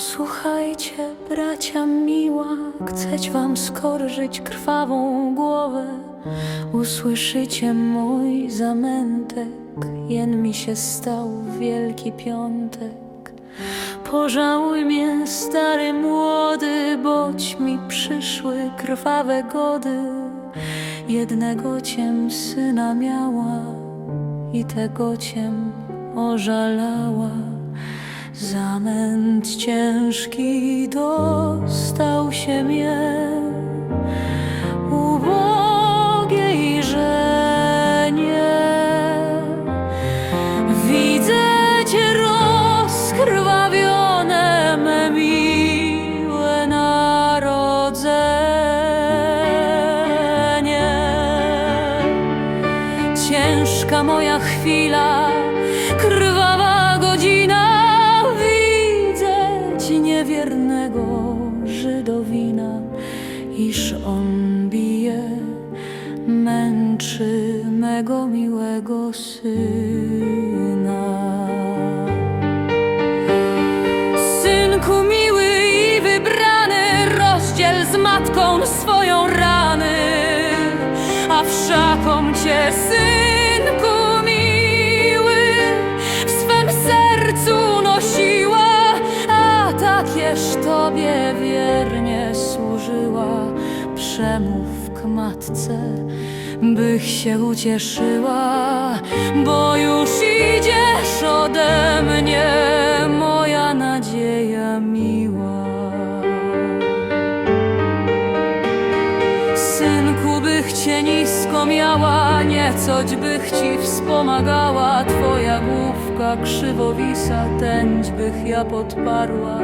Słuchajcie, bracia miła, chceć wam skorżyć krwawą głowę. Usłyszycie mój zamętek, jen mi się stał wielki piątek. Pożałuj mnie, stary młody, boć mi przyszły krwawe gody. Jednego ciem syna miała i tego ciem ożalała. Zamęt ciężki dostał się mnie ubogiej żenie. Widzę cię rozkrwawione, me miłe narodzenie. Ciężka moja chwila, mego miłego syna. Synku miły i wybrany, rozdziel z matką swoją rany, a wszakom cię, synku miły, w swym sercu nosiła, a takież tobie wiernie służyła. Przemów k matce, bych się ucieszyła, bo już idziesz ode mnie, moja nadzieja miła. Synku, bych cię nisko miała, niecoć bych ci wspomagała. Twoja główka krzywowisa, tęć bych ja podparła.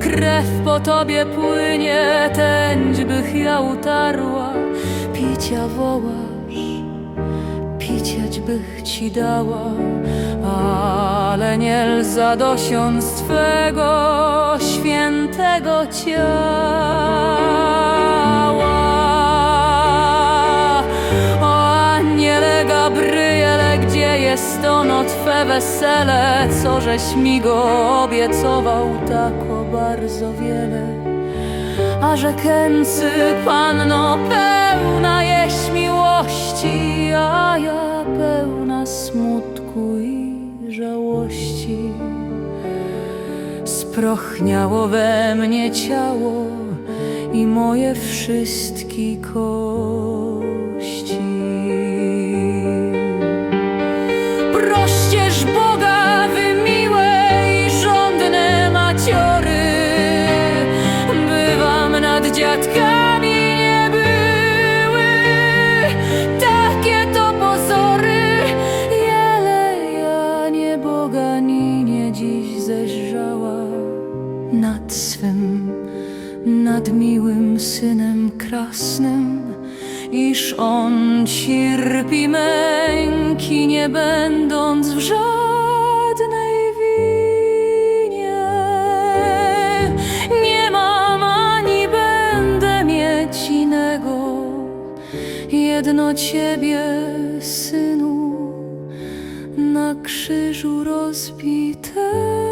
Krew po tobie płynie, tęć bych ja utarła. Picia piciać bych ci dała, ale nie lza dosiąc twego świętego ciała. O aniele Gabriele, gdzie jest ono twe wesele, co żeś mi go obiecował tak o bardzo wiele. A rzekęcy panno pełna jeść miłości, a ja pełna smutku i żałości. Sprochniało we mnie ciało i moje wszystkie kości. Nad swym, nad miłym synem krasnym, iż on cierpi męki, nie będąc w żadnej winie. Nie mam ani będę mieć innego, jedno ciebie, synu, na krzyżu rozbitego.